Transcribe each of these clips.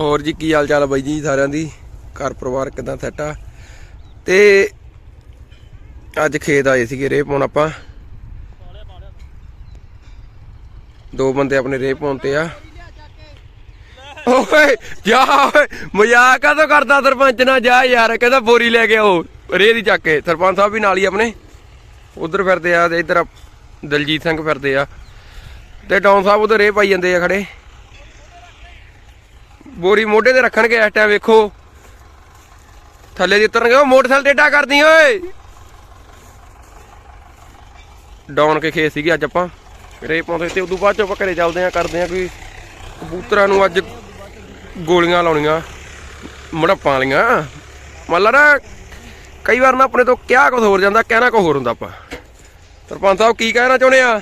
ਹੋਰ ਜੀ, ਕੀ ਹਾਲ ਚਾਲ ਬਾਈ ਜੀ ਸਾਰਿਆਂ ਦੀ? ਘਰ ਪਰਿਵਾਰ ਕਿਦਾਂ ਸੈੱਟ ਆ? ਤੇ ਅੱਜ ਖੇਤ ਆਏ ਸੀਗੇ ਰੇਹ ਪਾਉਣ ਆਪਾਂ। ਦੋ ਬੰਦੇ ਆਪਣੇ ਰੇਹ ਪਾਉਣ ਤੇ ਆ। ਓਏ, ਜਾ ਓਏ, ਮਜ਼ਾਕ ਕਾਹਤੋਂ ਕਰਦਾ ਸਰਪੰਚ ਨਾਲ, ਜਾ ਯਾਰ, ਕਹਿੰਦਾ ਬੋਰੀ ਲੈ ਕੇ ਆਓ, ਰੇਹ ਦੀ ਚੱਕ ਕੇ। ਸਰਪੰਚ ਸਾਹਿਬ ਵੀ ਨਾਲ ਹੀ ਆਪਣੇ। ਉਧਰ ਫਿਰਦੇ ਆ ਤੇ ਇੱਧਰ ਦਲਜੀਤ ਸਿੰਘ ਫਿਰਦੇ ਆ। ਤੇ ਡੌਨ ਸਾਹਿਬ ਉਧਰ ਰੇਹ ਪਾਈ ਜਾਂਦੇ ਆ ਖੜੇ। ਬੋਰੀ ਮੋਢੇ ਤੇ ਰੱਖਣਗੇ ਇਸ ਟਾਈਮ ਵੇਖੋ। ਥੱਲੇ ਦੀ ਉਤਰਨਗੇ, ਉਹ ਮੋਟਰਸਾਈਕਲ ਟੇਢਾ ਕਰਦੀ, ਓਏ। ਡਾਊਨ ਕੇ ਖੇਤ ਸੀਗੇ ਅੱਜ ਆਪਾਂ। ਰੇ ਪਾਉਂਦੇ ਤੇ ਉਦੋਂ ਬਾਅਦ ਚ ਆਪਾਂ ਘਰੇ ਚੱਲਦੇ ਆ ਕਰਦੇ ਆ ਕੋਈ ਕਬੂਤਰਾਂ ਨੂੰ ਅੱਜ ਗੋਲੀਆਂ ਲਾਉਣੀਆਂ, ਮੜਪਾਂ ਵਾਲੀਆਂ। ਮੰਨ ਲਾ ਨਾ, ਕਈ ਵਾਰ ਨਾ ਆਪਣੇ ਤੋਂ ਕਿਹਾ ਕੁਝ ਹੋਰ ਜਾਂਦਾ, ਕਹਿਣਾ ਕੁਝ ਹੋਰ ਹੁੰਦਾ ਆਪਾਂ। ਸਰਪੰਚ ਸਾਹਿਬ ਕੀ ਕਹਿਣਾ ਚਾਹੁੰਦੇ ਆ?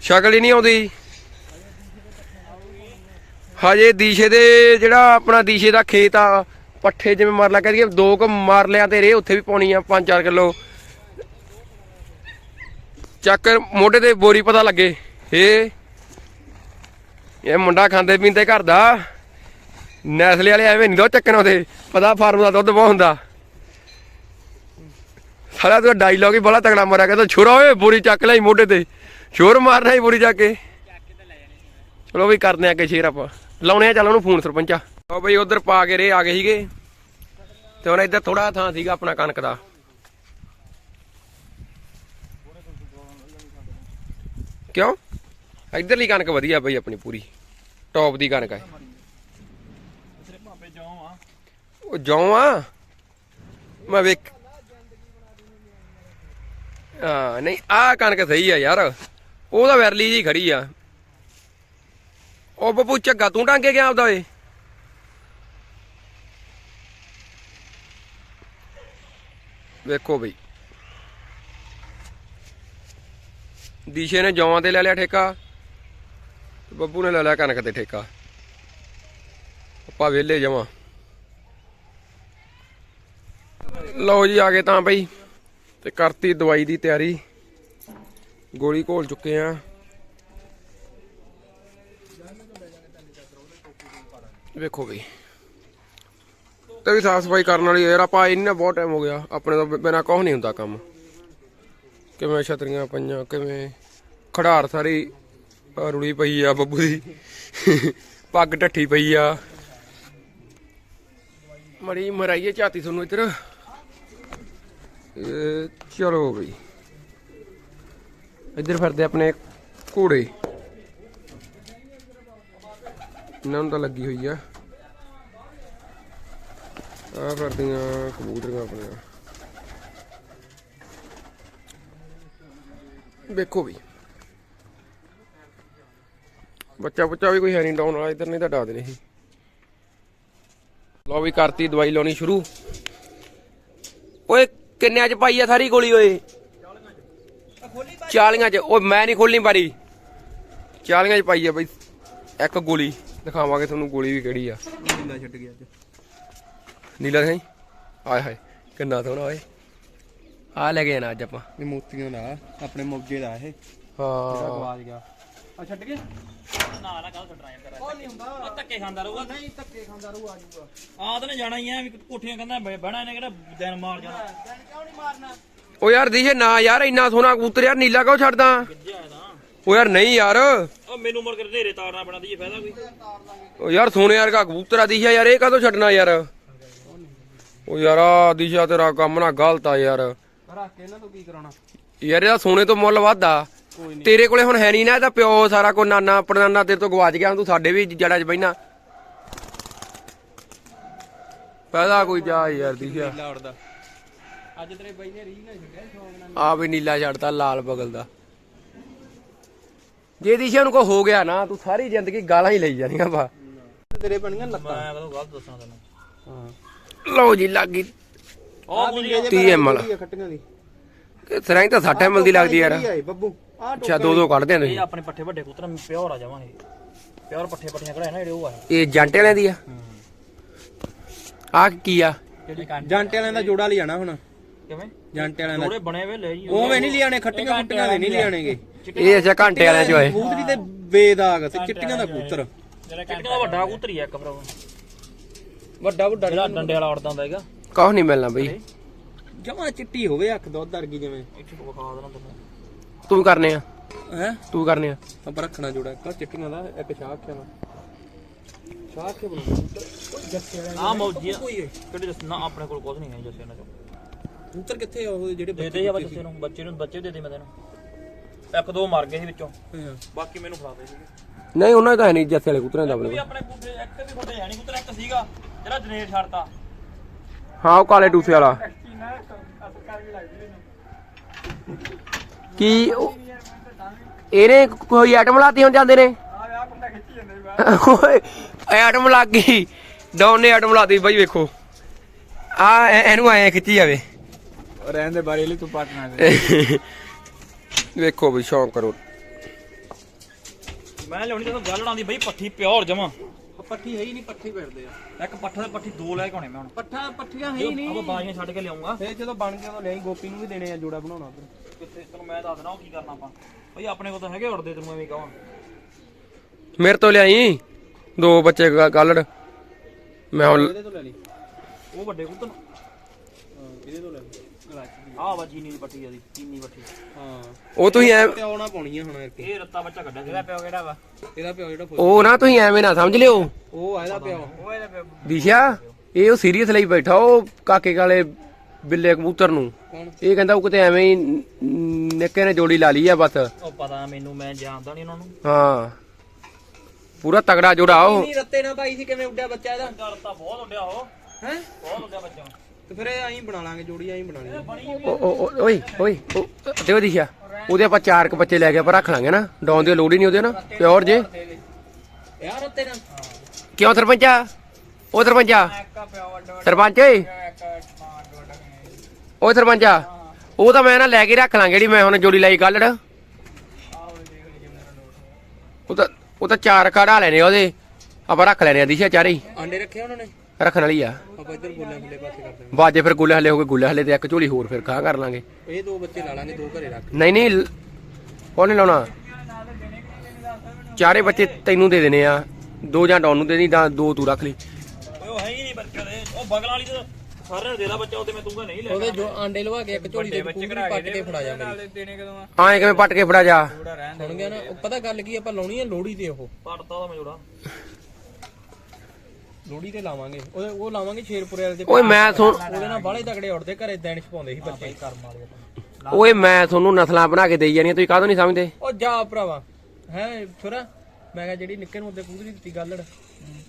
ਸ਼ਕਲ ਹੀ ਨਹੀਂ ਆਉਂਦੀ। ਹਜੇ ਦੀਸ਼ੇ ਦੇ ਜਿਹੜਾ ਆਪਣਾ ਦੀਸ਼ੇ ਦਾ ਖੇਤ ਆ, ਪੱਠੇ ਜਿਵੇਂ ਮਾਰ ਲਾ ਕਹਦੀਏ ਦੋ ਕੁ ਮਾਰ ਲਿਆ ਤੇ ਰੇ ਉੱਥੇ ਵੀ ਪਾਉਣੀ ਆ 5-4 ਕਿਲੋ। ਚੱਕ ਮੋਢੇ ਤੇ ਬੋਰੀ ਪਤਾ ਲੱਗੇ ਏ ਇਹ ਮੁੰਡਾ ਖਾਂਦੇ ਪੀਂਦੇ ਘਰ ਦਾ। ਨੈਸਲੇ ਵਾਲੇ ਐਵੇਂ ਨਹੀਂ ਦੋ ਚੱਕਣ ਉਹਦੇ ਪਤਾ ਫਾਰਮ ਦਾ ਦੁੱਧ ਬਹੁਤ ਹੁੰਦਾ। ਸਾਲਾ ਤੂੰ ਡਾਇਲੌਗ ਹੀ ਬੜਾ ਤਗੜਾ ਮਾਰਿਆ ਕਹਿੰਦਾ ਛੁਰਾ ਓਏ, ਬੋਰੀ ਚੱਕ ਲਈ ਮੋਢੇ ਤੇ। ਸ਼ੋਰ ਮਾਰਨਾ ਹੀ ਬੋਰੀ ਚੱਕ ਕੇ। ਚਲੋ ਵੀ ਕਰਦੇ ਆ ਅੱਗੇ ਸ਼ੇਰ ਆਪਾਂ। ਲਾਉਣੇ ਆ, ਚੱਲ ਉਹਨੂੰ ਫੋਨ ਸਰਪੰਚਾ। ਉਹ ਬਈ, ਉਧਰ ਪਾ ਕੇ ਰੇ ਆ ਗਏ ਸੀਗੇ। ਤੇ ਹੁਣ ਇੱਧਰ ਥੋੜਾ ਥਾਂ ਸੀਗਾ ਆਪਣਾ ਕਣਕ ਦਾ। ਕਿਉਂ? ਇੱਧਰਲੀ ਕਣਕ ਵਧੀਆ ਬਈ ਆਪਣੀ ਪੂਰੀ। ਟੌਪ ਦੀ ਕਣਕ ਹੈ ਉਹ ਜੌਂ ਆ। ਮੈਂ ਵੇਖ ਆ ਨਹੀਂ ਆ ਕਣਕ ਸਹੀ ਆ ਯਾਰ। ਉਹਦਾ ਵੈਰਲੀ ਜੀ ਖੜੀ ਆ। ਉਹ ਬੱਬੂ, ਝੱਗਾ ਤੂੰ ਟਾਂਗੇ ਗਿਆ ਆਪਦਾ ਓਏ। ਵੇਖੋ ਬਈ। ਦੀਸ਼ੇ ਨੇ ਜੌਆਂ ਤੇ ਲੈ ਲਿਆ ਠੇਕਾ ਬੱਬੂ ਨੇ ਲੈ ਲਿਆ ਕਣਕ ਤੇ ਠੇਕਾ। ਆਪਾਂ ਵਿਹਲੇ ਜਾਵਾਂ। ਲਓ ਜੀ, ਆ ਗਏ ਤਾਂ ਬਈ। ਤੇ ਕਰਤੀ ਦਵਾਈ ਦੀ ਤਿਆਰੀ। ਗੋਲੀ ਘੋਲ ਚੁੱਕੇ ਆ। ਵੇਖੋ ਬਈ। ਤੇ ਵੀ ਸਾਫ਼ ਸਫ਼ਾਈ ਕਰਨ ਵਾਲੀ ਯਾਰ, ਆਪਾਂ ਇੰਨਾ ਬਹੁਤ ਟਾਈਮ ਹੋ ਗਿਆ, ਆਪਣੇ ਤੋਂ ਬਿਨਾ ਕੁਝ ਨਹੀਂ ਹੁੰਦਾ ਕੰਮ। ਕਿਵੇਂ ਛਤਰੀਆਂ ਪਈਆਂ, ਕਿਵੇਂ ਖੜਾਰ ਸਾਰੀ ਆਹ ਰੁੜੀ ਪਈ ਆ ਬੱਬੂ ਦੀ। ਪੱਗ ਢੱਠੀ ਪਈ ਆ। ਮੜੀ ਮਰਾਈਏ ਝਾਤੀ ਤੁਹਾਨੂੰ ਇੱਧਰ। ਚਲੋ ਬਈ। ਇੱਧਰ ਫਿਰਦੇ ਆਪਣੇ ਘੋੜੇ। ਇਹਨਾਂ ਨੂੰ ਤਾਂ ਲੱਗੀ ਹੋਈ ਆ। ਆ ਫਿਰਦੀਆਂ ਕਬੂਤਰੀਆਂ ਆਪਣੀਆਂ। ਵੇਖੋ ਵੀ। ਬੱਚਾ ਬੱਚਾ ਵੀ ਕੋਈ ਹੈ ਨਹੀਂ ਡਾਉਣ ਵਾਲਾ, ਇੱਧਰ ਨਹੀਂ ਤਾਂ ਡਾ ਦੇਣੇ ਸੀ। ਲਓ ਵੀ ਕਰਤੀ, ਦਵਾਈ ਲਾਉਣੀ ਸ਼ੁਰੂ। ਓਏ, ਕਿੰਨਿਆਂ ਚ ਪਾਈ ਆ ਸਾਰੀ ਗੋਲੀ, ਓਏ? 40 ਚ। ਓਏ, ਮੈਂ ਨਹੀਂ ਖੋਲਣੀ ਪਾਰੀ। 40 ਚ ਪਾਈ ਆ ਬਈ, ਇੱਕ ਗੋਲੀ। ਦਿਖਾਵਾਂਗੇ ਤੁਹਾਨੂੰ ਗੋਲੀ ਵੀ ਕਿਹੜੀ ਆ। ਨੀਲਾ ਛੱਡ ਗਿਆ ਅੱਜ। ਨੀਲਾ ਸਿੰਘ ਆਏ ਹਾਏ ਕਿੰਨਾ ਸੋਹਣਾ ਓਏ। ਆ ਲੈ ਗਏ ਨਾ ਅੱਜ ਆਪਾਂ। ਇਹ ਮੋਤੀਆਂ ਦਾ ਆਪਣੇ ਮੋਗੇ ਦਾ ਇਹ। ਹਾਂ। ਗਵਾਚ ਗਿਆ। ਆ ਛੱਡ ਗਿਆ? ਨਾ ਨਾ ਕੱਲ ਛੱਡਣਾ ਯਾਰ ਉਹ ਨਹੀਂ ਹੁੰਦਾ। ਧੱਕੇ ਖਾਂਦਾ ਰਹੂਗਾ। ਨਹੀਂ ਧੱਕੇ ਖਾਂਦਾ ਰੂ ਆ ਜਾਊਗਾ। ਤਾਂ ਨੇ ਜਾਣਾ ਹੀ ਐ ਵੀ ਕੋਠੀਆਂ ਕਹਿੰਦਾ ਬਹਿਣਾ ਇਹਨੇ ਕਿਹੜਾ ਦਿਨ ਮਾਰ ਜਾਣਾ। ਦਿਨ ਕਿਉਂ ਨਹੀਂ ਮਾਰਨਾ? ਓ ਯਾਰ ਦੀਸ਼ੇ ਨਾ ਯਾਰ ਇੰਨਾ ਸੋਹਣਾ ਕਬੂਤਰ ਯਾਰ ਨੀਲਾ ਕਿਉਂ ਛੱਡਦਾ? ਓ ਯਾਰ ਨਹੀਂ ਯਾਰ। ਉਹ ਮੈਨੂੰ ਮੁੜ ਕੇ ਨੇਰੇ ਤਾਰਨਾ ਪੈਣਾ ਦੀ ਫਾਇਦਾ ਕੋਈ? ਓ ਯਾਰ ਸੋਹਣੇ ਯਾਰ ਕਾ ਕਬੂਤਰ ਆ ਦੀਸ਼ਾ ਯਾਰ ਇਹ ਕਾਹਤੋਂ ਛੱਡਣਾ ਯਾਰ? ਓ ਯਾਰ ਆ ਦੀਸ਼ਾ ਤੇਰਾ ਕੰਮ ਨਾ ਗਲਤ ਆ ਯਾਰ। ਰੱਖ ਕੇ ਇਹਨਾਂ ਤੋਂ ਕੀ ਕਰਾਉਣਾ? ਯਾਰ ਇਹਦਾ ਸੋਨੇ ਤੋਂ ਮੁੱਲ ਵੱਧ ਆ। ਤੇਰੇ ਕੋਲੇ ਹੁਣ ਹੈ ਨਹੀਂ ਨਾ ਇਹਦਾ ਪਿਓ ਸਾਰਾ ਕੋ ਨਾਨਾ ਪੜਨਾਨਾ ਤੇਰੇ ਤੋਂ ਗਵਾਚ ਗਿਆ ਤੂੰ ਸਾਡੇ ਵੀ ਜੜਾ 'ਚ ਬੈਣਾ ਪੈਦਾ ਕੋਈ ਜਾ ਯਾਰ ਦੀਸ਼ਾ। ਨੀਲਾ ਉੜਦਾ। ਅੱਜ ਤੇਰੇ ਬਾਈ ਨੇ ਰੀਲ ਨਾ ਛੱਡਿਆ ਸ਼ੌਂਕ ਨਾਲ। ਆ ਵੀ ਨੀਲਾ ਛੱਡਦਾ ਲਾਲ ਬਗਲ ਦਾ। ਜੇ ਦੀਸ਼ਾ ਨੂੰ ਕੋ ਹੋ ਗਿਆ ਨਾ ਤੂੰ ਸਾਰੀ ਜ਼ਿੰਦਗੀ ਗਾਲਾਂ ਹੀ ਲਈ ਜਾਣੀਆਂ ਵਾ। ਤੇਰੇ ਬਣੀਆਂ ਲੱਤਾਂ। ਮੈਂ ਕਦੋਂ ਗਲਤ ਦੱਸਾਂ ਤੈਨੂੰ। ਹਾਂ। ਲਓ ਜੀ ਲੱਗੀ ਉਹ ਕੋਈ 30 ml ਖੱਟੀਆਂ ਦੀ। ਸਰਾਂ ਤਾਂ 60 ml ਦੀ ਲੱਗਦੀ ਯਾਰ। ਆਏ ਬੱਬੂ। ਆ ਅੱਛਾ ਦੋ ਦੋ ਕੱਢਦੇ ਨੇ ਇਹ ਆਪਣੇ ਪੱਠੇ ਵੱਡੇ ਕੁੱਤਰ ਪਿਓਰ ਆ ਜਾਵਾਂਗੇ। ਪਿਓਰ ਪੱਠੇ ਪੱਠੀਆਂ ਕਢਾਏ ਨਾ ਜਿਹੜੇ ਉਹ ਆ। ਇਹ ਜਾਂਟੇ ਵਾਲਿਆਂ ਦੀ ਆ? ਆ ਕੀ ਆ? ਜਾਂਟੇ ਵਾਲਿਆਂ ਦਾ ਜੋੜਾ ਲਿਆਣਾ ਹੁਣ। ਕਿਵੇਂ? ਜਾਂਟੇ ਵਾਲਿਆਂ ਦਾ ਥੋੜੇ ਬਣੇ ਵੇ ਲੈ ਜੀ। ਉਵੇਂ ਨਹੀਂ ਲਿਆਣੇ ਖੱਟੀਆਂ ਖੁੱਟੀਆਂ ਦੇ ਨਹੀਂ ਲਿਆਣੇਗੇ ਇਹ ਅੱਛਾ ਘੰਟੇ ਵਾਲਿਆਂ ਚ ਹੋਏ ਕਬੂਤਰੀ ਤੇ ਬੇਦਾਗ ਤੇ ਚਿੱਟੀਆਂ ਦਾ ਕਬੂਤਰ। ਚਿੱਟੀਆਂ ਦਾ ਵੱਡਾ ਕਬੂਤਰ ਆ ਇੱਕ ਭਰਾ ਵੱਡਾ ਵੱਡਾ ਜਿਹੜਾ ਡੰਡੇ ਵਾਲਾ ਉੜਦਾ ਹੁੰਦਾ ਹੈਗਾ। ਕੁਛ ਨਹੀਂ ਮਿਲਣਾ ਬਈ। ਜਮਾ ਚਿੱਟੀ ਹੋਵੇ ਅੱਖ ਦੁੱਧ ਵਰਗੀ ਜਿਵੇਂ। ਇੱਥੇ ਵਿਖਾ ਦੇਣਾ ਤੈਨੂੰ। ਤੂੰ ਕਰਨੇ ਆ। ਹੈ? ਤੂੰ ਕਰਨੇ ਆ। ਆਪਾਂ ਰੱਖਣਾ ਜੋੜਾ ਇੱਕ ਚਿੱਟੀਆਂ ਦਾ ਇੱਕ ਸ਼ਾਖਿਆਂ ਦਾ। ਸ਼ਾਖੇ ਬਣਾਉਂਦਾ ਜੱਸੇ ਆ ਮੌਜੀ ਕਿਹੜੇ ਜੱਸ ਨਾ ਆਪਣੇ ਕੋਲ ਕੁਝ ਨਹੀਂ ਹੈ ਜੱਸੇ ਨਾਲ। ਕਬੂਤਰ ਕਿੱਥੇ ਆ ਉਹ ਜਿਹੜੇ ਦੇ ਦੇ ਆ ਬੱਚੇ ਨੂੰ ਬੱਚੇ ਨੂੰ ਬੱਚੇ ਦੇ ਦੇ ਮੈਂ ਤੈਨੂੰ। ਇੱਕ ਦੋ ਮਰ ਗਏ ਸੀ ਵਿੱਚੋਂ। ਬਾਕੀ ਮੈਨੂੰ ਫੜਾ ਦੇ ਸੀਗੇ। ਨਹੀਂ ਉਹਨਾਂ ਦਾ ਹੈ ਨਹੀਂ ਜੱਸੇ ਵਾਲੇ ਕੁੱਤਰਾਂ ਦਾ ਆਪਣੇ ਕੋਲ। ਆਪਣੇ ਬੂਟੇ ਇੱਕ ਵੀ ਤੁਹਾਡੇ ਹੈ ਨਹੀਂ ਕਬੂਤਰ ਇੱਕ ਸੀਗਾ ਜਿਹੜਾ ਜਨੇਰ ਛੱਡਤਾ। ਹਾਂ ਉਹ ਕਾਲੇ ਟੂਸੇ ਵਾਲਾ। ਕੀ ਉਹ- ਇਹਨੇ ਕੋਈ ਆਈਟਮ ਲਾਤੀ ਹੁਣ ਜਾਂਦੇ ਨੇ? ਓਏ ਆਈਟਮ ਲੱਗ ਗਈ। ਡਾਊਨ ਨੇ ਆਈਟਮ ਲਾਤੀ ਬਾਈ ਵੇਖੋ। ਆ ਇਹਨੂੰ ਆਏ ਖਿੱਚੀ ਜਾਵੇ। ਰਹਿਣ ਦੇ ਬਾਰੇ ਲਈ ਤੂੰ ਪਾਟਣਾ ਵੇਖੋ ਵੀ ਸ਼ੌਂਕ ਕਰੋ। ਮੈਂ ਲਿਆਉਣੀ ਤੈਨੂੰ ਗੱਲ ਆਉਂਦੀ ਬਈ ਪੱਠੀ ਪਿਓਰ ਜਮਾ। ਪੱਠੀ ਹੈ ਹੀ ਨਹੀਂ ਪੱਠੇ ਫਿਰਦੇ ਆ। ਇੱਕ ਪੱਠਾ ਤੇ ਪੱਠੀ ਦੋ ਲੈ ਕੇ ਆਉਣੇ ਮੈਂ ਹੁਣ। ਪੱਠਾ ਪੱਠੀਆਂ ਹੈ ਹੀ ਆਪਾਂ ਨਹੀਂ ਬਾਜੀਆਂ ਛੱਡ ਕੇ ਲਿਆਉਂਗਾ। ਫੇਰ ਜਦੋਂ ਬਣ ਗਿਆ ਤਾਂ ਲਿਆਈ ਗੋਪੀ ਨੂੰ ਵੀ ਦੇਣੇ ਆ ਜੋੜਾ ਬਣਾਉਣਾ ਉਧਰ। ਕਿੱਥੇ ਤੈਨੂੰ ਮੈਂ ਦੱਸ ਦੇਣਾ ਉਹ ਕੀ ਕਰਨਾ ਆਪਾਂ। ਬਈ ਆਪਣੇ ਕੋਲ ਤਾਂ ਹੈਗੇ ਉੜਦੇ ਤੈਨੂੰ ਐਵੇਂ ਕਹਾਂ ਮੇਰੇ ਤੋਂ ਲਿਆਈ? ਦੋ ਬੱਚੇ ਗੱਲੜ। ਮੈਂ ਹੁਣ ਇਹਦੇ ਤੋਂ ਲੈ ਲਈ। ਉਹ ਵੱਡੇ ਹਾਂ ਇਹਦੇ ਤੋਂ ਲੈ ਲਈ। ਦੀ ਆਹ ਵਾ ਚੀਨੀ ਦੀ ਪੱਠੀ ਆ ਦੀ ਚੀਨੀ ਪੱਠੀ ਹਾਂ। ਉਹ ਤੁਸੀਂ ਐ ਪਿਓ ਨਾ ਪਾਉਣੀ ਆ ਹੁਣ ਇਰਕੇ ਇਹ ਰੱਤਾ ਬੱਚਾ ਕੱਢਿਆ ਇਹਦਾ ਪਿਓ ਕਿਹੜਾ ਵਾ? ਇਹਦਾ ਪਿਓ ਜਿਹੜਾ ਫੁੱਲ ਉਹ ਨਾ ਤੁਸੀਂ ਐਵੇਂ ਨਾ ਸਮਝ ਲਿਓ। ਉਹ ਆ ਇਹਦਾ ਪਿਓ। ਉਹ ਇਹਦਾ ਪਿਓ। ਦਿਸ਼ਾ ਇਹ ਉਹ ਸੀਰੀਅਸ ਲਈ ਬੈਠਾ ਉਹ ਕਾਕੇ ਕਾਲੇ ਬਿੱਲੇ ਕਬੂਤਰ ਨੂੰ। ਕੌਣ? ਇਹ ਕਹਿੰਦਾ ਉਹ ਕਿਤੇ ਐਵੇਂ ਹੀ ਨ- ਨਿੱਕੇ ਨੇ ਜੋੜੀ ਲਾ ਲਈ ਆ ਬਸ। ਉਹ ਪਤਾ ਮੈਨੂੰ ਮੈਂ ਜਾਣਦਾ ਨਹੀਂ ਉਹਨਾਂ ਨੂੰ। ਹਾਂ। ਪੂਰਾ ਤਗੜਾ ਜੋੜਾ ਉਹ। ਨਹੀਂ ਰੱਤੇ ਨਾ ਪਾਈ ਸੀ ਕਿਵੇਂ ਉੱਡਿਆ ਬੱਚਾ ਇਹਦਾ? ਗੱਲ ਤਾਂ ਬਹੁਤ ਉੱਡਿਆ ਉਹ। ਹੈ? ਬਹੁਤ ਉੱਡਿਆ ਬੱਚਾ। ਤੇ ਫਿਰ ਇਹ ਐਂ ਬਣਾ ਲਾਂਗੇ ਜੋੜੀ ਐਂ ਬਣਾ ਲਾਂਗੇ। ਓ- ਓ- ਓ- ਓਏ ਓਏ ਓ, ਤੇ ਉਹ ਉਹਦੇ ਆਪਾਂ ਚਾਰ ਕ ਬੱਚੇ ਲੈ ਕੇ ਆਪਾਂ ਰੱਖ ਲਾਂਗੇ ਨਾ। ਡਾਉਣ ਦੀ ਲੋੜ ਹੀ ਨਹੀਂ ਉਹਦੇ ਨਾ। ਪਿਓਰ ਜੇ। ਯਾਰ ਰੱਤੇ ਨਾ ਕਿਉਂ ਸਰਪੰਚਾ ਉਹ ਸਰਪੰਚਾ ਸਰਪੰਚ ਓਏ। ਓਏ ਸਰਪੰਚਾ ਉਹ ਤਾਂ ਮੈਂ ਨਾ ਲੈ ਕੇ ਰੱਖ ਲਾਂਗੇ ਜਿਹੜੀ ਮੈਂ ਹੁਣ ਜੋੜੀ ਲਾਈ ਕੱਲੜ ਉਹ ਤਾਂ ਉਹ ਤਾਂ ਚਾਰ ਕਢਾ ਲੈਣੇ ਉਹਦੇ। ਆਪਾਂ ਰੱਖ ਲੈਣੇ ਆ ਦਿਸ਼ਾ ਚਾਰੇ ਹੀ। ਆਂਡੇ ਰੱਖੇ ਉਹਨਾਂ ਨੇ? ਰੱਖਣ ਵਾਲੀ ਆ। ਆਪਾਂ ਇੱਧਰ ਪਾਸੇ ਬਾਜੇ ਫਿਰ ਗੁੱਲੇ ਹਲੇ ਹੋ ਗਏ ਗੁੱਲੇ ਹਲੇ ਤੇ ਇੱਕ ਝੋਲੀ ਹੋਰ ਫਿਰ ਖਾ ਕਰ ਲਾਂਗੇ। ਇਹ ਦੋ ਬੱਚੇ ਲਾ ਲਾਂਗੇ ਦੋ ਘਰੇ ਰੱਖ ਨਹੀਂ ਨਹੀਂ ਲ- ਉਹਨੇ ਲਾਉਣਾ? ਚਾਰੇ ਬੱਚੇ ਤੈਨੂੰ ਦੇ ਦੇਣੇ ਆ। ਦੋ ਜਾਂ ਡੌਨ ਨੂੰ ਦੇ ਦੀ ਤਾਂ ਦੋ ਤੂੰ ਰੱਖ ਲਈ। ਓਏ ਉਹ ਹੈ ਹੀ ਨਹੀਂ ਬੱਚੇ ਦੇ। ਉਹ ਬਗਲ ਵਾਲੀ ਤੇ ਸਾਰਿਆਂ ਨੂੰ ਦੇ ਦਾ ਬੱਚਾ ਉਹ ਤੇ ਮੈਂ ਤੂੰ ਨਹੀਂ ਲੈ ਉਹਦੇ ਜੋ ਆਂਡੇ ਲਵਾ ਕੇ ਇੱਕ ਝੋਲੀ ਦੇ ਪੂਰੀ ਪੱਟ ਕੇ ਫੜਾ ਜਾ ਮੇਰੀ। ਦੇਣੇ ਕਦੋਂ ਆ? ਆਏ ਕਿਵੇਂ ਪੱਟ ਕੇ ਫੜਾ ਜਾ। ਸੁਣ ਗਿਆ ਨਾ ਉਹ ਪਤਾ ਗੱਲ ਕੀ ਆਪਾਂ ਲਾਉਣੀ ਆ ਲੋੜੀ ਤੇ ਉਹ। ਪੜਤਾ ਉਹਦਾ ਮੈਂ ਜੋੜਾ। ਲੋੜੀ ਤੇ ਲਾਵਾਂਗੇ। ਉਹ ਉਹ ਲਾਵਾਂਗੇ ਸ਼ੇਰਪੁਰੇ ਵਾਲੇ ਦੇ ਓਏ ਮੈਂ ਸੁਣ ਉਹਦੇ ਨਾਲ ਬਾਲੇ ਤਗੜੇ ਉੱਡਦੇ ਘਰੇ ਦੇਣ ਪਾਉਂਦੇ ਸੀ ਬੱਚੇ। ਕਰਮ ਵਾਲੇ ਆਪਾਂ ਓਏ ਮੈਂ ਤੁਹਾਨੂੰ ਨਸਲਾਂ ਬਣਾ ਕੇ ਦੇਈ ਜਾਣੀਆਂ ਤੁਸੀਂ ਕਾਹਦੋਂ ਨਹੀਂ ਸਮਝਦੇ? ਉਹ ਜਾ ਭਰਾਵਾ। ਹੈ ਛੋਰਾ ਮੈਂ ਕਿਹਾ ਜਿਹੜੀ ਨਿੱਕੇ ਨੂੰ ਉਹਦੇ ਕੂਦਰੀ ਦਿੱਤੀ ਗੱਲੜ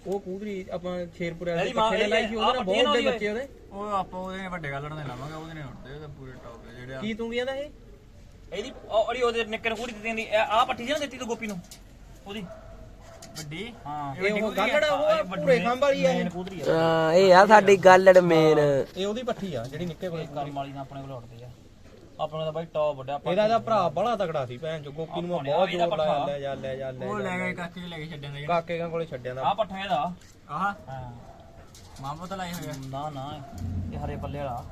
ਉਹ ਕੂਦਰੀ ਆਪਾਂ ਸ਼ੇਰਪੁਰੇ ਵਾਲੇ ਦੇ ਪੱਠੇ ਨਾਲ ਲਾਈ ਸੀ ਉਹਦੇ ਨਾਲ ਬਹੁਤ ਵੱਡੇ ਬੱਚੇ ਉਹਦੇ। ਉਹ ਆਪਾਂ ਉਹਦੇ ਵੱਡੇ ਗੱਲੜ ਦੇ ਲਾਵਾਂਗੇ ਉਹਦੇ ਨੇ ਹੁੰਦੇ ਉਹਦੇ ਪੂਰੇ ਟੌਪ ਦੇ ਜਿਹੜੇ ਕੀ ਤੂੰ ਵੀ ਇਹਦਾ ਇਹ? ਇਹਦੀ ਉਹ ਅੜੀ ਉਹਦੇ ਨਿੱਕੇ ਨੂੰ ਕੁੜੀ ਦਿੱਤੀ ਜਾਂਦੀ ਆ ਪੱਠੀ ਸੀ ਨਾ ਦਿੱਤੀ ਤੂੰ ਗੋਪੀ ਨੂੰ? ਉਹਦੀ। ਵੱਡੀ। ਹਾਂ। ਇਹ ਉਹ ਗੱਲੜ ਆ ਉਹ ਪੂਰੇ ਖੰਭ ਵਾਲੀ ਆ ਇਹ। ਕੂਦਰੀ ਆ। ਹਾਂ ਇਹ ਆ ਸਾਡੀ ਗੱਲੜ ਮੇਨ ਇਹ ਉਹਦੀ ਪੱਠੀ ਆ ਜਿਹੜੀ ਨਿੱਕੇ ਕੋਲੇ ਕਰਮ ਵਾਲੀ ਨਾਲ ਆਪਣੇ ਕੋਲ ਉੱਡਦੇ ਆ। ਆਪਣੇ ਦਾ ਬਾਈ ਟੌਪ ਵੱਡਾ ਆਪਾਂ ਇਹਦਾ ਇਹਦਾ ਭਰਾ ਬੜਾ ਤਗੜਾ ਸੀ ਭੈਣ ਚੋ ਗੋਪੀ ਨੂੰ ਮੈਂ ਬਹੁਤ ਜ਼ੋਰ ਲਾਇਆ ਲੈ ਜਾ ਲੈ ਜਾ ਲੈ ਉਹ ਜਾ। ਲੈ ਗਏ ਕਾਕੇ ਲੈ ਕੇ ਛੱਡਿਆ ਦੇ। ਕਾਕੇ ਕਾਂ ਕੋਲੇ ਛੱਡਿਆ ਦਾ ਆ ਪੱਠਾ ਇਹਦਾ ਆਹ। ਹਾਂ। ਮਾਮਾ ਤਾਂ ਲਾਈ ਹੋਇਆ ਨਾ ਨਾ ਇਹ ਹਰੇ ਪੱਲੇ ਵਾਲਾ।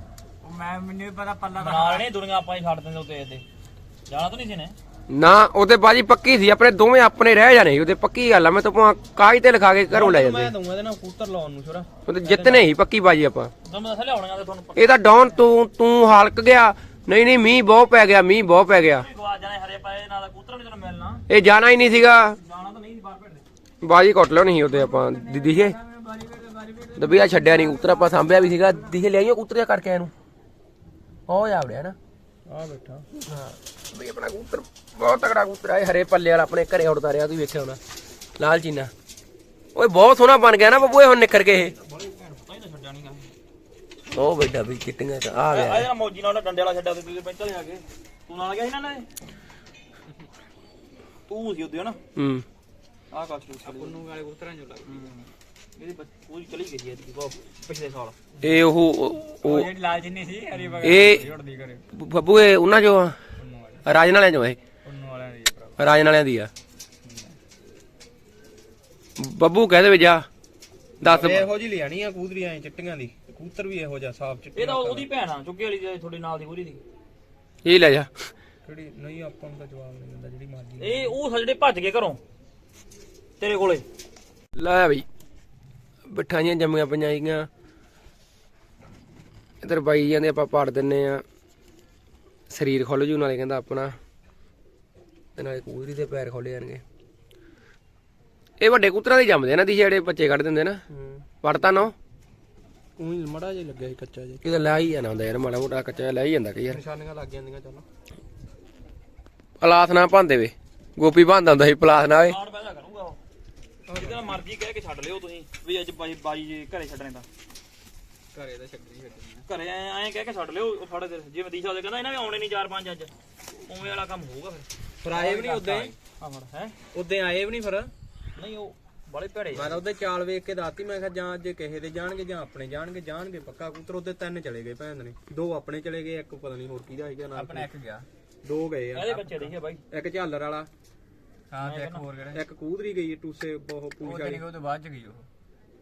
ਉਹ ਮੈਂ ਮੈਨੂੰ ਵੀ ਪਤਾ ਪੱਲਾ ਬਣਾ ਲੈਣੇ ਦੁਨੀਆ ਆਪਾਂ ਹੀ ਛੱਡ ਦਿੰਦੇ ਉੱਤੇ ਇਹਦੇ ਜਾਣਾ ਤਾਂ ਨਹੀਂ ਸੀ ਨੇ ਨਾ ਉਹਦੇ ਬਾਜੀ ਪੱਕੀ ਸੀ ਆਪਣੇ ਦੋਵੇਂ ਆਪਣੇ ਰਹਿ ਜਾਣੇ ਸੀ, ਉਹਦੇ ਪੱਕੀ ਗੱਲ ਆ ਮੈਂ ਤਾਂ ਭਾਵੇਂ ਕਾਗਜ਼ ਤੇ ਲਿਖਾ ਕੇ ਘਰੋਂ ਲੈ ਜਾਂਦੇ ਮੈਂ ਦਊਂਗਾ ਇਹਦੇ ਨਾਲ ਕੂਤਰ ਲਾਉਣ ਨੂੰ ਛੋਰਾ। ਉਹਦੇ ਜਿੱਤਨੇ ਹੀ ਪੱਕੀ ਬਾਜੀ ਆਪਾਂ। ਤੁਹਾਨੂੰ ਦੱਸ ਲਿਆਉਣੀਆਂ ਤੇ ਤੁਹਾਨੂੰ ਇਹ ਤਾਂ ਡਾਊਨ ਤੂੰ ਤੂੰ ਹਲਕ ਗਿਆ ਨਹੀਂ ਨਹੀਂ ਮੀਂਹ ਬਹੁਤ ਪੈ ਗਿਆ ਮੀਂਹ ਬਹੁਤ ਪੈ ਗਿਆ। ਗਵਾ ਜਾਣੇ ਹਰੇ ਪਾਏ ਨਾਲ ਦਾ ਕੂਤਰ ਨਹੀਂ ਤੈਨੂੰ ਮਿਲਣਾ। ਇਹ ਜਾਣਾ ਹੀ ਨਹੀਂ ਸੀਗਾ। ਜਾਣਾ ਤਾਂ ਨਹੀਂ ਸੀ ਬਾਹਰ ਭੇਜਦੇ ਬਾਜੀ ਕੁੱਟ ਲਿਓ ਨਹੀਂ ਉਹਦੇ ਆਪਾਂ ਦੀਦੀ ਜੇ ਦਬਿਆ ਛੱਡਿਆ ਨਹੀਂ ਉਤਰ ਆਪਾਂ ਸਾਂਭਿਆ ਵੀ ਸੀਗਾ। ਦਿਖੇ ਲਿਆਈਓ ਉਤਰਿਆ ਕਰਕੇ ਇਹਨੂੰ ਹੋ ਜਾ ਵੜਿਆ ਨਾ। ਆ ਬੈਠਾ। ਹਾਂ। ਬਈ ਆਪਣਾ ਕਬੂਤਰ ਬਹੁਤ ਤਗੜਾ ਕਬੂਤਰ ਆ ਇਹ ਹਰੇ ਪੱਲੇ ਵਾਲਾ ਆਪਣੇ ਘਰੇ ਉੜਦਾ ਰਿਹਾ ਤੁਸੀਂ ਵੇਖਿਆ ਹੋਣਾ। ਲਾਲ ਚੀਨਾ। ਓਏ ਬਹੁਤ ਸੋਹਣਾ ਬਣ ਗਿਆ ਨਾ ਬੱਬੂ ਇਹ ਹੁਣ ਨਿਖਰ ਕੇ ਇਹ। ਹੀ ਉਹ ਬੈਠਾ ਵੀ ਚਿੱਟੀਆਂ ਚ ਆ ਆ ਗਿਆ ਜਿਹੜਾ ਮੌਜੀ ਨਾਲ ਡੰਡੇ ਵਾਲਾ ਛੱਡਿਆ ਤੇ ਤੁਸੀਂ ਪੈਂਚਲ ਲਿਆ ਕੇ ਤੂੰ ਨਾਲ ਗਿਆ ਸੀ ਨਾ ਨਾਲੇ ਤੂੰ ਸੀ ਉਹਦੇ ਹਨਾ? ਹੂੰ। ਆਹ ਕਾਸ਼ ਨੂੰ ਉਹਨੂੰ ਵਾਲੇ ਕੂਤਰਾਂ ਜੋ ਲੱਗ ਇਹਦੀ ਪੂਰੀ ਚਲੀ ਗਈ ਸੀ ਇਹਦੀ ਬਹੁਤ ਪਿਛਲੇ ਸਾਲ। ਇਹ ਉਹ ਉਹ- ਜਿਹੜੀ ਲਾਲ ਜਿੰਨੀ ਸੀ ਹਰੀ ਇਹ ਜੁੜਦੀ ਕਰੇ ਬੱਬੂ ਇਹ ਉਹਨਾਂ ਚੋਂ ਆ? ਰਾਜਨ ਵਾਲਿਆਂ ਚੋਂ ਇਹ? ਉਹਨੂੰ ਵਾਲਿਆਂ ਦੀ ਭਰਾ। ਰਾਜਨ ਵਾਲਿਆਂ ਦੀ ਆ? ਬੱਬੂ ਕਹਿ ਦੇ ਵੀ ਜਾ। ਦੱਸ। ਇਹੋ ਜੀ ਲਿਆਣੀ ਆ ਕੂਦਰੀਆਂ ਐ ਚਿੱਟੀਆਂ ਦੀ। ਕੂਤਰ ਵੀ ਇਹੋ ਜਿਹਾ ਸਾਫ਼ ਚਿੱਟੇ ਇਹ ਤਾਂ ਉਹਦੀ ਭੈਣ ਆ ਚੁੱਕੇ ਵਾਲੀ ਜਿਹੜੀ ਤੁਹਾਡੇ ਨਾਲ ਦੀ ਪੂਰੀ ਦੀ। ਇਹ ਲੈ ਜਾ। ਕਿਹੜੀ? ਨਹੀਂ ਆਪਾਂ ਨੂੰ ਤਾਂ ਜਵਾਬ ਨਹੀਂ ਦਿੰਦਾ ਜਿਹੜੀ ਮਰਜ਼ੀ ਇਹ ਉਹ ਜਿਹੜੇ ਭੱਜ ਗਏ ਘਰੋਂ। ਤੇਰੇ ਕੋਲੇ। ਲੈ ਬਈ। ਬਿਠਾਈਆਂ ਜੰਮੀਆਂ ਪਈਆਂ ਸੀਗੀਆਂ। ਇਧਰ ਬਾਈ ਜਾਂਦੇ ਆਪਾਂ ਪਾੜ ਦਿੰਨੇ ਆ। ਸਰੀਰ ਖੁੱਲ ਜੂ ਨਾਲੇ ਕਹਿੰਦਾ ਆਪਣਾ। ਤੇ ਨਾਲੇ ਕੂਦਰੀ ਦੇ ਪੈਰ ਖੁੱਲ ਜਾਣਗੇ। ਇਹ ਵੱਡੇ ਕੂਤਰਾਂ ਦੇ ਜੰਮਦੇ ਨਾ ਦੀ ਜਿਹੜੇ ਬੱਚੇ ਕੱਢ ਦਿੰਦੇ ਨਾ। ਪੜਤਾ ਨਾ ਉਹੀ। ਮੜਾ ਜਿਹਾ ਲੱਗਿਆ ਸੀ ਕੱਚਾ ਜਿਹਾ। ਕਿਤੇ ਲੈ ਹੀ ਜਾਣਾ ਹੁੰਦਾ ਯਾਰ ਮਾੜਾ ਮੋਟਾ ਕੱਚਾ ਲੈ ਹੀ ਜਾਂਦਾ ਕਈ ਯਾਰ। ਨਿਸ਼ਾਨੀਆਂ ਲੱਗ ਜਾਂਦੀਆਂ ਚਲੋ। ਪਲਾਸ ਨਾ ਭਾਂਦੇ ਵੇ ਗੋਪੀ ਭਾਂਦਾ ਹੁੰਦਾ ਸੀ ਪਲਾਸ ਨਾ ਵੇ ਆੜ ਪੈਦਾ ਕਰੂੰਗਾ ਉਹ। ਜਿਹਦਾ ਮਰਜ਼ੀ ਕਹਿ ਕੇ ਛੱਡ ਲਿਓ ਤੁਸੀਂ ਵੀ ਅੱਜ ਬਾਈ ਬਾਈ ਜੀ ਘਰੇ ਛੱਡਣੇ ਤਾਂ। ਘਰੇ ਦਾ ਛੱਡਣੀ ਛੱਡਣੀ। ਘਰੇ ਐ ਐਂ ਕਹਿ ਕੇ ਛੱਡ ਲਿਓ ਉਹ ਫੜ ਦੇ ਜੇ ਮਦੀਸ਼ਾ ਉਹਦੇ ਕਹਿੰਦਾ ਇਹਨਾਂ ਵੀ ਆਉਣੇ ਨਹੀਂ ਚਾਰ ਪੰਜ ਅੱਜ। ਉਵੇਂ ਵਾਲਾ ਕੰਮ ਹੋਊਗਾ ਫਿਰ। ਫਿਰ ਆਏ ਵੀ ਨਹੀਂ ਉਦਾਂ ਆ ਫੜ ਹੈ? ਉਦਾਂ ਆਏ ਵੀ ਨਹੀਂ ਫਿਰ? ਨਹੀਂ ਉਹ ਬੜੇ ਭੇੜੇ ਮੈਂ ਤਾਂ ਉਹਦੇ ਚਾਲ ਵੇਖ ਕੇ ਦਾਤੀ ਮੈਂ ਕਿਹਾ ਜਾਂ ਜੇ ਕਿਸੇ ਦੇ ਜਾਣਗੇ ਜਾਂ ਆਪਣੇ ਜਾਣਗੇ ਜਾਣਗੇ ਪੱਕਾ ਕੂਤਰ ਉਹਦੇ ਤਿੰਨ ਚਲੇ ਗਏ ਭੈਣ ਨੇ ਦੋ ਆਪਣੇ ਚਲੇ ਗਏ ਇੱਕ ਪਤਾ ਨਹੀਂ ਹੋਰ ਕਿਹਦਾ ਸੀਗਾ ਨਾਲ ਆਪਣੇ ਇੱਕ ਗਿਆ। ਦੋ ਗਏ ਆ। ਇਹਦੇ ਬੱਚੇ ਦੇਖੀਏ ਬਾਈ। ਇੱਕ ਝਾਲਰ ਵਾਲਾ। ਹਾਂ ਤੇ ਇੱਕ ਹੋਰ ਕਿਹੜਾ? ਇੱਕ ਕੂਦਰੀ ਗਈ ਟੂਸੇ ਬਹੁਤ ਪੂਛ ਵਾਲੀ ਉਹ ਤੋਂ ਬਾਅਦ ਚ ਗਈ ਉਹ।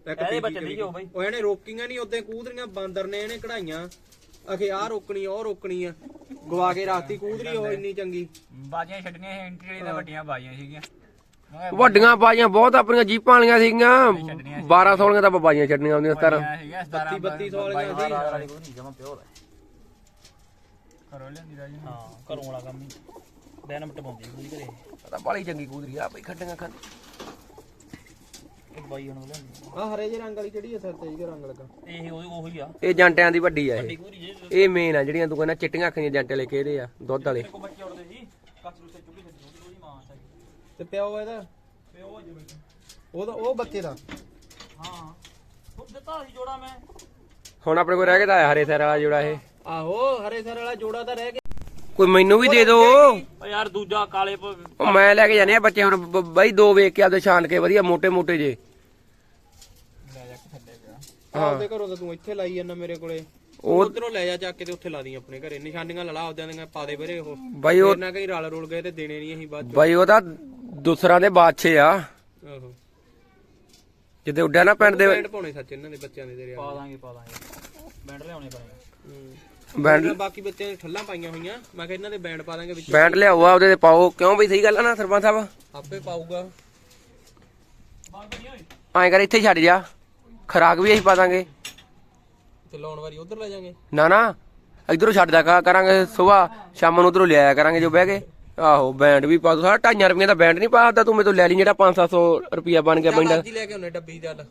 ਇੱਕ ਇਹਦੇ ਬੱਚੇ ਗਈ। ਦੇਖਿਓ ਬਾਈ। ਉਹ ਇਹਨੇ ਰੋਕੀਆਂ ਨਹੀਂ ਉਦੋਂ ਕੂਦਰੀਆਂ ਬਾਂਦਰ ਨੇ ਇਹਨੇ ਕਢਾਈਆਂ। ਅਖੇ ਆਹ ਰੋਕਣੀ ਉਹ ਰੋਕਣੀ ਆ। ਗਵਾ ਕੇ ਰਾਤੀ ਕੂਦਰੀ ਉਹ ਇੰਨੀ ਚੰਗੀ। ਬਾਜੀਆਂ ਛੱਡਣੀਆਂ ਸੀ ਐਂਟਰੀ ਵਾਲੀ ਤਾਂ ਵੱਡੀਆਂ ਬਾਜੀਆਂ ਸੀਗੀਆਂ। ਵੱਡੀਆਂ ਬਾਜੀਆਂ ਬਹੁਤ ਆਪਣੀਆਂ ਜੀਪਾਂ ਵਾਲੀਆਂ ਸੀਗੀਆਂ। 12 16 ਤਾਂ ਬਾਜੀਆਂ ਛੱਡਣੀਆਂ ਹੁੰਦੀਆਂ 17 ਸੀਗੀਆਂ 32 32 ਸੌ ਵਾਲੀਆਂ ਸੀ। ਜਮਾ ਪਿਓਰ ਘਰੋਂ ਲਿਆਂਦੀ ਰਾਜੀ ਹਾਂ ਘਰੋਂ ਵਾਲਾ ਕੰਮ ਹੀ। ਦਿਨ ਮਿੰਟ ਪਾਉਂਦੀ ਪੂਰੀ ਘਰੇ। ਤਾਂ ਬਾਲੀ ਚੰਗੀ ਕੂਦਰੀ ਆ ਬਈ ਖੱਡੀਆਂ ਖਾਂ ਇੱਕ ਇਹ ਉਹ ਦੀ ਵੱਡੀ ਆ ਇਹ। ਮੇਨ ਆ ਜਿਹੜੀਆਂ ਤੂੰ ਕਹਿੰਦਾ ਚਿੱਟੀਆਂ ਅੱਖਾਂ ਦੀਆਂ ਜਾਂਟੇ ਲੈ ਕੇ ਆ? ਦੁੱਧ ਵਾਲੇ। ਹੁਣ ਆਪਣੇ ਕੋਲ ਰਹਿ ਗਿਆ ਹਰੇ ਸਿਰ ਵਾਲਾ ਜੋੜਾ ਇਹ। ਆਹੋ ਹਰੇ ਸਿਰ ਵਾਲਾ ਜੋੜਾ ਤਾਂ ਰਹਿ ਗਿਆ। ਕੋਈ ਮੈਨੂੰ ਵੀ ਦੇ ਦੋ। ਓ ਯਾਰ ਦੂਜਾ ਕਾਲੇ ਮੈਂ ਲੈ ਕੇ ਜਾਣੇ ਆ ਬੱਚੇ ਹੁਣ ਬ- ਦੋ ਵੇਖ ਕੇ ਆਪਦੇ ਛਾਣ ਕੇ ਵਧੀਆ ਮੋਟੇ ਮੋਟੇ ਜੇ। ਆਪਦੇ ਘਰੋਂ ਤਾਂ ਤੂੰ ਇੱਥੇ ਲਾਈ ਜਾਂਦਾ ਮੇਰੇ ਕੋਲੇ। ਉਹ ਉਧਰੋਂ ਲੈ ਜਾ ਚੱਕ ਕੇ ਤੇ ਉੱਥੇ ਲਾ ਦੀ ਆਪਣੇ ਘਰੇ। ਨਿਸ਼ਾਨੀਆਂ ਲਲਾ ਆਪਦਿਆਂ ਦੀਆਂ ਪਾ ਦੇ ਵੀਰੇ ਉਹ। ਬਾਈ ਉਹ ਨਾ ਕਈ ਰਲ ਰੁਲ ਗਏ ਤੇ ਦੇਣੇ ਨਹੀਂ ਅਸੀਂ ਬਾਅਦ ਚ। ਬਾਈ ਉਹ ਤਾਂ ਦੂਸਰਾ ਦੇ ਬਾਦਸ਼ੇ ਆ। ਆਹੋ। ਜਿੱਦੇ ਉੱਡਿਆ ਨਾ ਪਿੰਡ ਦੇ ਪੈਂਟ ਪਾਉਣੇ ਸੱਚ ਇਹਨਾਂ ਦੇ ਬੱਚਿਆਂ ਦੇ ਤੇਰੇ ਪਾ ਦਾਂਗੇ ਪਾ ਦਾਂਗੇ। ਬੈਂਡ ਲਿਆਉਣੇ ਪੈਣੇ। ਬੈਂਡ ਬਾਕੀ ਬੱਚਿਆਂ ਦੇ ਠੱਲਾਂ ਪਾਈਆਂ ਹੋਈਆਂ। ਮੈਂ ਕਿਹਾ ਇਹਨਾਂ ਦੇ ਬੈਂਡ ਪਾ ਦਾਂਗੇ ਵਿੱਚ। ਬੈਂਡ ਲਿਆਓ ਆਪਦੇ ਤੇ ਪਾਓ। ਕਿਉਂ ਬਈ ਸਹੀ ਗੱਲ ਆ ਨਾ ਸਰਪੰਚ ਸਾਹਿਬ? ਆਪੇ ਪਾਊਗਾ। ਬਾਲ ਬਣੀ ਓਏ ਐਂ ਕਰ ਇੱਥੇ ਛੱਡ ਜਾ। ਖਰਾਕ ਵੀ ਅਸੀਂ ਪਾ ਦਾਂਗੇ। ਤੇ ਲਾਉਣ ਵਾਰੀ ਉਧਰ ਲੈ ਜਾਾਂਗੇ। ਨਾ ਨਾ ਇਧਰੋਂ ਛੱਡ ਜਾ ਕਾ- ਕਰਾਂਗੇ ਸਵੇਰ ਸ਼ਾਮ ਨੂੰ ਉਧਰੋਂ ਲਿਆਇਆ ਕਰਾਂਗੇ ਜੋ ਬਹਿ ਕੇ ਆਹੋ ਬੈਂਡ ਵੀ ਪਾ ਦੋ ਸਾਰਾ 2.5 ਰੁਪਏ ਦਾ ਬੈਂਡ ਨਹੀਂ ਪਾਦਾ ਤੂੰ ਮੇਰੇ ਤੋਂ ਲੈ ਲਈ ਜਿਹੜਾ 5-700 ਰੁਪਿਆ ਬਣ ਗਿਆ ਬੈਂਡ। ਅੱਜ ਹੀ ਲੈ ਕੇ ਆਉਣੇ ਡੱਬੀ ਚੱਲ।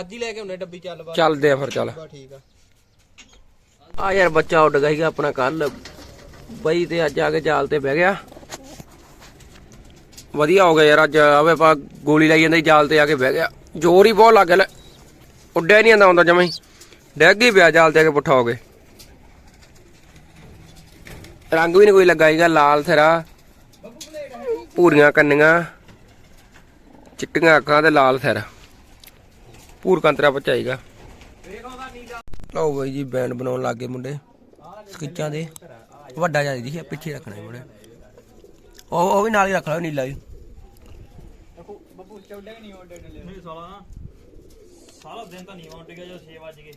ਅੱਜ ਹੀ ਲੈ ਕੇ ਆਉਣੇ ਡੱਬੀ ਚੱਲ ਬਾ ਚੱਲਦੇ ਆ ਫਿਰ ਚੱਲ। ਠੀਕ ਆ। ਆ ਯਾਰ ਬੱਚਾ ਉੱਡ ਗਿਆ ਸੀਗਾ ਆਪਣਾ ਕੱਲ ਬਈ ਤੇ ਅੱਜ ਆ ਕੇ ਜਾਲ ਤੇ ਬਹਿ ਗਿਆ। ਵਧੀਆ ਹੋ ਗਿਆ ਯਾਰ ਅੱਜ ਆਵੇ ਆਪਾਂ ਗੋਲੀ ਲਾਈ ਜਾਂਦੇ ਜਾਲ ਤੇ ਆ ਕੇ ਬਹਿ ਗਿਆ। ਜ਼ੋਰ ਹੀ ਬਹੁਤ ਲੱਗ ਗਿਆ। ਲੈ। ਉੱਡਿਆ ਨਹੀਂ ਆਂਦਾ ਹੁੰਦਾ ਜਮਾਂ ਹੀ। ਡੈਗ ਹੀ ਪਿਆ ਜਾਲ ਤੇ ਕੇ ਪੁੱਠਾ ਹੋ ਗਏ ਰੰਗ ਵੀ ਨਹੀਂ ਕੋਈ ਲੱਗਾ ਸੀਗਾ, ਲਾਲ ਥਰਾ ਪੂਰੀਆਂ ਕੰਨੀਆਂ, ਚਿੱਟੀਆਂ ਅੱਖਾਂ ਤੇ ਲਾਲ ਥਰ। ਪੂਰ ਕੰਤਰਾ ਪਚਾਈਗਾ ਲਓ ਬਾਈ ਜੀ, ਬੈਂਡ ਬਣਾਉਣ ਲੱਗ ਗਏ ਮੁੰਡੇ। ਸਕਿੱਚਾਂ ਦੇ। ਵੱਡਾ ਜਿਹਾ ਦਿਖਿਆ ਪਿੱਛੇ ਰੱਖਣਾ ਮੁੰਡੇ। ਉਹ ਉਹ ਵੀ ਨਾਲ ਹੀ ਰੱਖ ਲਓ, ਨੀਲਾ ਵੀ ਨਹੀਂ ਸਾਲਾ ਨਾ ਸਾਰਾ ਦਿਨ ਤਾਂ ਨਹੀਂ ਉੱਡ ਗਿਆ ਜੋ 6 ਵਜ ਗਏ।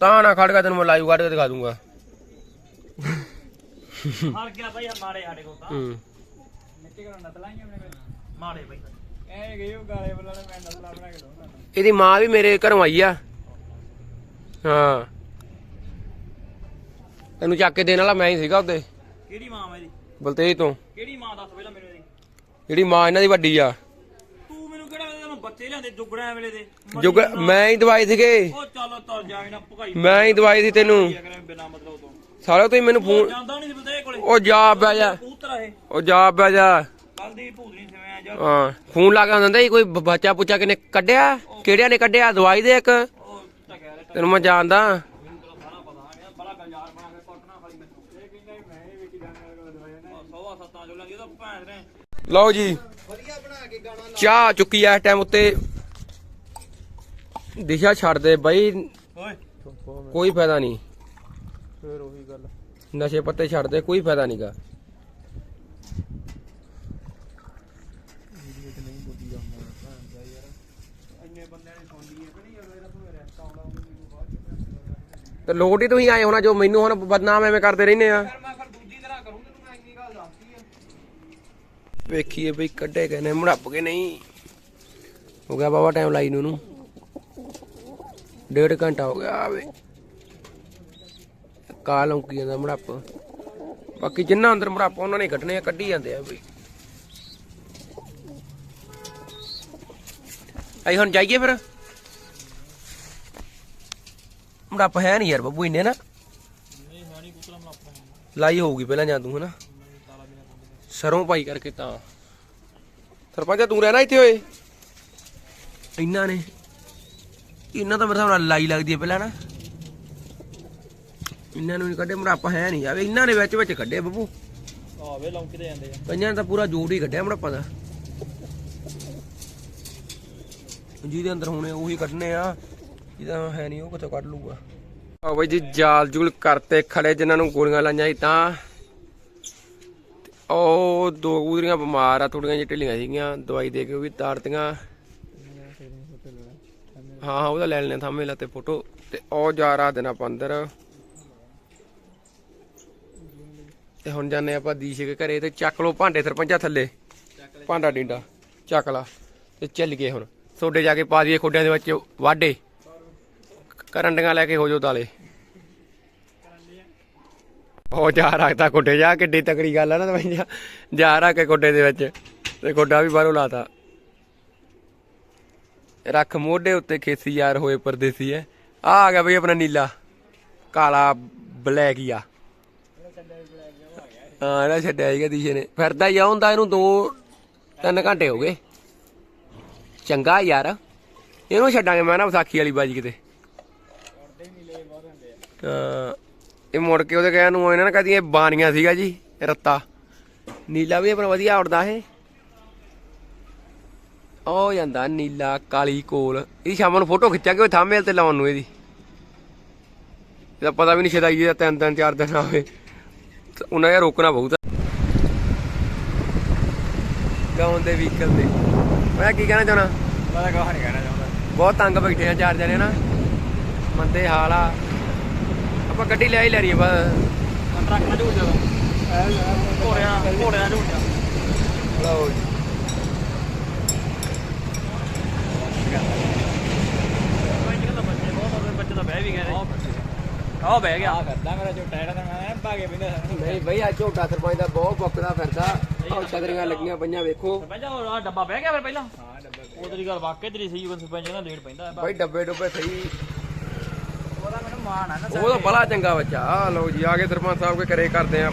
ਤਾਂ ਨਾ ਖੜ ਕੇ ਤੈਨੂੰ ਮੈਂ ਲਾਈਵ ਕੱਢ ਕੇ ਦਿਖਾ ਦੂੰਗਾ। ਹਾਰ ਗਿਆ ਬਾਈ ਮਾੜੇ ਸਾਡੇ ਕੋਲ ਤਾਂ। ਹੂੰ। ਮਿੱਟੀ ਕਰੋ ਨਸਲਾਈਆਂ ਆਪਣੇ ਕੋਲ। ਮਾੜੇ ਬਾਈ। ਐ ਗਏ ਉਹ ਗਾਲੇ ਬੁੱਲਾਂ ਨੇ ਮੈਂ ਨਸਲਾ ਬਣਾ ਕੇ ਦਊਂਗਾ। ਇਹਦੀ ਮਾਂ ਵੀ ਮੇਰੇ ਘਰੋਂ ਆਈ ਆ। ਹਾਂ। ਤੈਨੂੰ ਚੱਕ ਕੇ ਦੇਣ ਵਾਲਾ ਮੈਂ ਹੀ ਸੀਗਾ ਉਹਦੇ। ਕਿਹੜੀ ਮਾਂ ਮੇਰੀ? ਬਲਤੇਜ ਤੋਂ। ਕਿਹੜੀ ਮਾਂ ਦੱਸ ਪਹਿਲਾਂ ਮੈਨੂੰ ਇਹਦੀ? ਜਿਹੜੀ ਮਾਂ ਇਹਨਾਂ ਦੀ ਵੱਡੀ ਆ। ਤੂੰ ਮੈਨੂੰ ਕਿਹੜਾ ਵੇਲੇ ਮੈਂ ਬੱਚੇ ਲਿਆਂਦੇ ਜੁਗੜਿਆਂ ਵੇਲੇ ਦੇ? ਜੁਗ ਮੈਂ ਹੀ ਦਵਾਈ ਸੀਗੇ। ਉਹ ਚੱਲ ਤਰ ਜਾਵੇਂ ਨਾ ਭਗਾਈ ਮੈਂ ਹੀ ਦਵਾਈ ਸੀ ਤੈਨੂੰ। ਬਿਨਾ ਮਤਲਬ ਤੋਂ। ਸਾਲਿਓ ਤੁਸੀਂ ਮੈਨੂੰ ਫੋਨ ਜਾਂਦਾ ਨਹੀਂ ਸੀ ਬਲਦੇ ਕੋਲੇ। ਉਹ ਜਾ ਬੈ ਜਾ। ਕਬੂਤਰ ਇਹ। ਉਹ ਜਾ ਬੈ ਜਾ। ਕੱਲ ਦੀ ਭੂਤਨੀ ਸਿਵੇਂ ਜਾ ਹਾਂ ਫੋਨ ਲਾ ਕੇ ਆਉਂਦਾ ਸੀ ਕੋਈ ਬੱਚਾ ਪੁੱਛਾ ਕਿਨੇ ਕੱਢਿਆ? ਕਿਹੜਿਆਂ ਨੇ ਕੱਢਿਆ? ਦਵਾਈ ਦੇ ਇੱਕ। ਤੈਨੂੰ ਮੈਂ ਜਾਣਦਾ ਮੈਨੂੰ ਤਾਂ ਸਾਰਾ ਪਤਾ ਹੈ ਬੜਾ ਗਲਜਾਰ ਬਣਾ ਕੇ ਪਟਨਾ ਖਾਲੀ ਮੈਨੂੰ ਇਹ ਕਹਿੰਦਾ ਮੈਂ ਹੀ ਵੇਖੀ ਜਾਣਾ ਕੋਲ ਦਵਾਈ ਨਾ ਸਵਾ ਸੱਤਾਂ ਚੋਂ ਲੱਗੀ ਤਾਂ ਭੈਣ ਨੇ ਲਓ ਜੀ। ਚਾਹ ਚੁੱਕੀ ਇਸ ਟਾਈਮ ਉੱਤੇ। ਦਿਸ਼ਾ ਛੱਡ ਦੇ ਬਈ। ਕੋਈ ਫਾਇਦਾ ਨਹੀਂ। ਫੇਰ ਉਹੀ ਗੱਲ। ਨਸ਼ੇ ਪੱਤੇ ਛੱਡ ਦੇ ਕੋਈ ਫਾਇਦਾ ਨਹੀਂਗਾ ਤੇ ਲੋਟ ਹੀ ਤੁਸੀਂ ਆਏ ਹੋਣਾ ਜੋ ਮੈਨੂੰ ਹੁਣ ਬਦਨਾਮ ਐਵੇਂ ਕਰਦੇ ਰਹਿੰਦੇ ਆ ਫਿਰ ਮੈਂ ਫਿਰ ਦੂਜੀ ਤਰ੍ਹਾਂ ਕਰੂੰਗਾ ਤੂੰ ਮੈਂ ਇੰਨੀ ਗੱਲ ਦੱਸ ਵੇਖੀਏ ਬਈ ਕੱਢੇ ਗਏ ਨੇ ਮੁੜੱਪ ਕੇ ਨਹੀਂ। ਹੋ ਗਿਆ ਬਾਬਾ ਟਾਈਮ ਲਾਈ ਨੂੰ ਨੂੰ। ਡੇਢ ਘੰਟਾ ਹੋ ਗਿਆ ਆਵੇ। ਕਾਲ ਔਂਕੀ ਜਾਂਦਾ ਮੁੜੱਪ। ਬਾਕੀ ਜਿੰਨਾ ਅੰਦਰ ਮੁੜੱਪ ਉਹਨਾਂ ਨੇ ਕੱਢਣੇ ਆ ਕੱਢੀ ਜਾਂਦੇ ਆ ਬਈ। ਆਈ ਹੁਣ ਜਾਈਏ ਫਿਰ। ਮੁੜੱਪ ਹੈ ਨਹੀਂ ਯਾਰ ਬੱਬੂ ਇੰਨੇ ਨਾ। ਲਾਈ ਹੋਊਗੀ ਪਹਿਲਾਂ ਜਾਂ ਤੂੰ ਹਨਾ। ਸਰੋਂ ਪਾਈ ਕਰਕੇ ਤਾਂ। ਸਰਪੰਚਾ ਤੂੰ ਰਹਿਣਾ ਇੱਥੇ ਓਏ। ਇਹਨਾਂ ਨੇ। ਇਹਨਾਂ ਤਾਂ ਮੇਰੇ ਹਿਸਾਬ ਨਾਲ ਲਾਈ ਲੱਗਦੀ ਹੈ ਪਹਿਲਾਂ ਨਾ। ਇਹਨਾਂ ਨੂੰ ਕੱਢੇ ਮੁੜਾਪਾ ਹੈ ਨਹੀਂ। ਆਵੇ ਇਹਨਾਂ ਨੇ ਵਿੱਚ ਵਿੱਚ ਕੱਢੇ ਬੱਬੂ। ਆਵੇ ਲੌਂਕੀ ਤੇ ਜਾਂਦੇ ਆ। ਨੇ ਤਾਂ ਪੂਰਾ ਜੋੜ ਹੀ ਕੱਢਿਆ ਮੁੜਾਪਾ ਦਾ। ਜਿਹਦੇ ਅੰਦਰ ਹੋਣੇ ਉਹੀ ਕੱਢਨੇ ਆ ਜਿਹਦਾ ਹੈ ਨਹੀਂ ਉਹ ਕਿੱਥੋਂ ਕੱਢ ਲੂਗਾ ਆ ਬਈ ਜੀ ਜਾਲ ਜੂਲ ਕਰਤੇ ਖੜੇ ਜਿਨ੍ਹਾਂ ਨੂੰ ਗੋਲੀਆਂ ਲਾਈਆਂ ਸੀ ਤੇ। ਉਹ ਦੋ ਕਬੂਤਰੀਆਂ ਬਿਮਾਰ ਆ ਥੋੜੀਆਂ ਜਿਹੀਆਂ ਢਿੱਲੀਆਂ ਸੀਗੀਆਂ, ਦਵਾਈ ਦੇ ਕੇ ਉਹ ਵੀ ਤਾੜਤੀਆਂ ਹਾਂ ਹਾਂ, ਉਹਦਾ ਲੈ ਲੈਣੇ ਥਾਮੇ ਲਾ ਤੇ ਫੋਟੋ ਤੇ ਉਹ ਜਾ ਰਾ ਦੇਣਾ ਆਪਾਂ ਅੰਦਰ। ਤੇ ਹੁਣ ਜਾਂਦੇ ਆਪਾਂ ਦੀਸ਼ੇ ਦੇ ਘਰੇ ਤੇ ਚੱਕ ਲੋ ਭਾਂਡੇ ਸਰਪੰਚਾ ਥੱਲੇ। ਭਾਂਡਾ ਡਿੰਡਾ, ਚੱਕ ਲਾ ਤੇ ਚੱਲ ਗਏ ਹੁਣ। ਸੋਡੇ ਜਾ ਕੇ ਪਾ ਦਈਏ ਖੋਡਿਆਂ ਦੇ ਵਿੱਚ ਵਾਢੇ। ਕਰੰਡੀਆਂ ਲੈ ਕੇ ਹੋ ਜਾਓ ਤਾਲੇ। ਉਹ ਜਾ ਰੱਖਦਾ ਕੋਡੇ ਜਾ ਕਿੱਡੀ ਤਕੜੀ ਗੱਲ ਆ ਨਾ ਭਾਈ ਜਾ ਰੱਖ ਕੇ ਕੋਡੇ ਦੇ ਵਿੱਚ ਤੇ ਕੋਡਾ ਵੀ ਬਾਹਰੋਂ ਲਾਤਾ। ਰੱਖ ਮੋਢੇ ਉੱਤੇ ਖੇਸੀ ਯਾਰ ਹੋਏ ਪਰਦੇਸੀ ਐ। ਆ ਆ ਗਿਆ ਬਈ ਆਪਣਾ ਨੀਲਾ। ਕਾਲਾ ਬਲੈਕ ਹੀ ਆ। ਹਾਂ, ਇਹਦਾ ਛੱਡਿਆ ਸੀਗਾ ਦੀਸ਼ੇ ਨੇ। ਫਿਰਦਾ ਹੀ ਆ, ਹੁੰਦਾ ਇਹਨੂੰ 2 3 ਘੰਟੇ ਹੋ ਗਏ। ਚੰਗਾ ਯਾਰ। ਇਹਨੂੰ ਛੱਡਾਂਗੇ, ਮੈਂ ਨਾ ਵਿਸਾਖੀ ਵਾਲੀ ਬਾਜੀ ਕਿਤੇ। ਹਾਂ। ਇਹ ਮੁੜ ਕੇ ਉਹਦੇ ਕਹਿਣ ਨੂੰ ਇਹਨਾਂ ਨੇ ਕਹਦੀ ਇਹ ਬਾਣੀਆਂ ਸੀਗਾ ਜੀ ਰੱਤਾ। ਨੀਲਾ ਵੀ ਆਪਣਾ ਵਧੀਆ ਉੜਦਾ ਇਹ। ਉਹ ਜਾਂਦਾ ਨੀਲਾ ਕਾਲੀ ਕੋਲ। ਇਹ ਸ਼ਾਮ ਨੂੰ ਫੋਟੋ ਖਿੱਚਾਂਗੇ ਉਹ ਥੰਬਨੇਲ ਤੇ ਲਾਉਣ ਨੂੰ ਇਹਦੀ। ਇਹਦਾ ਪਤਾ ਵੀ ਨਹੀਂ ਛਦਾਈ ਦਾ ਤਿੰਨ ਤਿੰਨ ਚਾਰ ਦਿਨ ਆਵੇ। ਉਹਨਾਂ ਇਹ ਰੋਕਣਾ ਬਹੁਤ ਗਾਉਂ ਦੇ ਵਹੀਕਲ ਤੇ। ਮੈਂ ਕੀ ਕਹਿਣਾ ਚਾਹਣਾ ਮੈਂ ਨਹੀਂ ਕਹਿਣਾ ਚਾਹੁੰਦਾ। ਬਹੁਤ ਤੰਗ ਬੈਠੇ ਆ ਚਾਰ ਜਣੇ ਨਾ। ਮੰਦੇ ਹਾਲ ਆ। ਆਪਾਂ ਗੱਡੀ ਲੈ ਹੀ ਲੈਣੀ ਆ ਬਸ। ਟਰੱਕ ਨਾਲ ਝੂਟ ਜਾਵਾ ਘੋੜਿਆਂ ਘੋੜਿਆਂ ਨਾਲ ਝੂਟ ਜਾ ਲਓ ਜੀ। ਬਹਿ ਬਹਿ ਗਿਆ। ਆ ਕਰਦਾ ਮੇਰਾ ਝੋਟਾ ਜਿਹੜਾ ਮੈਂ ਭਾਗੇ ਬਿੰਦਾ ਨਹੀਂ ਬਈ ਆ ਝੋਟਾ ਸਰਪੰਚ ਦਾ ਬਹੁਤ ਬੁੱਕਦਾ ਫਿਰਦਾ। ਛਤਰੀਆਂ ਲੱਗੀਆਂ ਪਈਆਂ ਵੇਖੋ। ਸਰਪੰਚ ਆਹ ਡੱਬਾ ਬਹਿ ਗਿਆ ਫਿਰ ਪਹਿਲਾਂ? ਹਾਂ ਡੱਬਾ ਉਹ ਤੇਰੀ ਗੱਲ ਵਾਕਈ ਤੇਰੀ ਸਹੀ ਉਹ ਸਰਪੰਚ ਲੇਟ ਪੈਂਦਾ। ਬਈ ਡੱਬੇ ਡੁੱਬੇ ਸਹੀ। ਉਹਦਾ ਮੈਨੂੰ ਮਾਣ ਆ ਨਾ ਉਹ ਤਾਂ ਬੜਾ ਚੰਗਾ ਬੱਚਾ। ਆ ਲਓ ਜੀ ਆ ਕੇ ਸਰਪੰਚ ਸਾਹਿਬ ਕੇ ਘਰੇ ਕਰਦੇ ਆ।